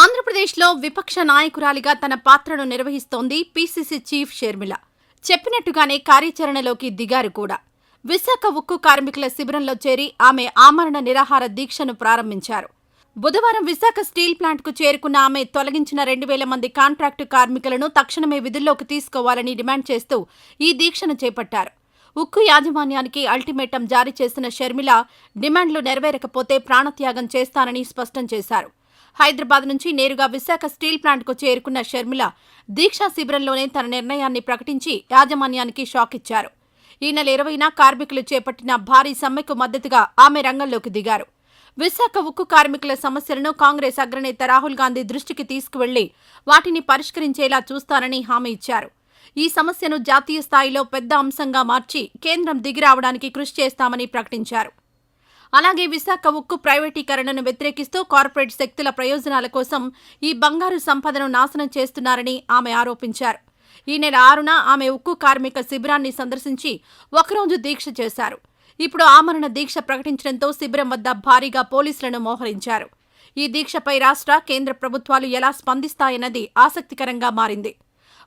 ఆంధ్రప్రదేశ్లో విపక్ష నాయకురాలిగా తన పాత్రను నిర్వహిస్తోంది పీసీసీ చీఫ్ షర్మిల. చెప్పినట్టుగానే కార్యాచరణలోకి దిగారు కూడా. విశాఖ ఉక్కు కార్మికుల శిబిరంలో చేరి ఆమె ఆమరణ నిరాహార దీక్షను ప్రారంభించారు. బుధవారం విశాఖ స్టీల్ ప్లాంట్కు చేరుకున్న ఆమె తొలగించిన రెండు వేల మంది కాంట్రాక్టు కార్మికులను తక్షణమే విధుల్లోకి తీసుకోవాలని డిమాండ్ చేస్తూ ఈ దీక్షను చేపట్టారు. ఉక్కు యాజమాన్యానికి అల్టిమేటం జారీ చేసిన షర్మిల డిమాండ్లు నెరవేరకపోతే ప్రాణత్యాగం చేస్తానని స్పష్టం చేశారు. హైదరాబాద్ నుంచి నేరుగా విశాఖ స్టీల్ ప్లాంట్కు చేరుకున్న షర్మిల దీక్షా శిబిరంలోనే తన నిర్ణయాన్ని ప్రకటించి యాజమాన్యానికి షాక్ ఇచ్చారు. ఈ నెల ఇరవైన కార్మికులు చేపట్టిన భారీ సమ్మెకు మద్దతుగా ఆమె రంగంలోకి దిగారు. విశాఖ ఉక్కు కార్మికుల సమస్యలను కాంగ్రెస్ అగ్రనేత రాహుల్ గాంధీ దృష్టికి తీసుకువెళ్ళి వాటిని పరిష్కరించేలా చూస్తానని హామీ ఇచ్చారు. ఈ సమస్యను జాతీయ స్థాయిలో పెద్ద అంశంగా మార్చి కేంద్రం దిగిరావడానికి కృషి చేస్తామని ప్రకటించారు. అలాగే విశాఖ ఉక్కు ప్రైవేటీకరణను వ్యతిరేకిస్తూ కార్పొరేట్ శక్తుల ప్రయోజనాల కోసం ఈ బంగారు సంపదను నాశనం చేస్తున్నారని ఆమె ఆరోపించారు. ఈ నెల ఆరున ఆమె ఉక్కు కార్మిక శిబిరాన్ని సందర్శించి ఒకరోజు దీక్ష చేశారు. ఇప్పుడు ఆమరణ దీక్ష ప్రకటించడంతో శిబిరం వద్ద భారీగా పోలీసులను మోహరించారు. ఈ దీక్షపై రాష్ట్ర కేంద్ర ప్రభుత్వాలు ఎలా స్పందిస్తాయన్నది ఆసక్తికరంగా మారింది.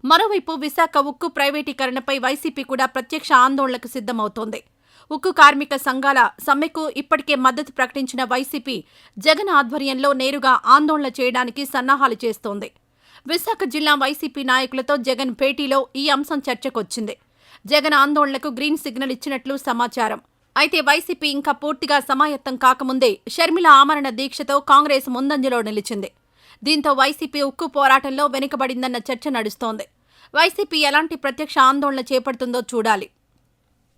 మరోవైపు విశాఖ ఉక్కు ప్రైవేటీకరణపై వైసీపీ కూడా ప్రత్యక్ష ఆందోళనకు సిద్ధమవుతోంది. ఉక్కు కార్మిక సంఘాల సమ్మెకు ఇప్పటికే మద్దతు ప్రకటించిన వైసీపీ జగన్ ఆధ్వర్యంలో నేరుగా ఆందోళన చేయడానికి సన్నాహాలు చేస్తోంది. విశాఖ జిల్లా వైసీపీ నాయకులతో జగన్ భేటీలో ఈ అంశం చర్చకొచ్చింది. జగన్ ఆందోళనకు గ్రీన్ సిగ్నల్ ఇచ్చినట్లు సమాచారం. అయితే వైసీపీ ఇంకా పూర్తిగా సమాయత్తం కాకముందే షర్మిల ఆమరణ దీక్షతో కాంగ్రెస్ ముందంజలో నిలిచింది. దీంతో వైసీపీ ఉక్కు పోరాటంలో వెనుకబడిందన్న చర్చ నడుస్తోంది. వైసీపీ ఎలాంటి ప్రత్యక్ష ఆందోళన చేపడుతుందో చూడాలి.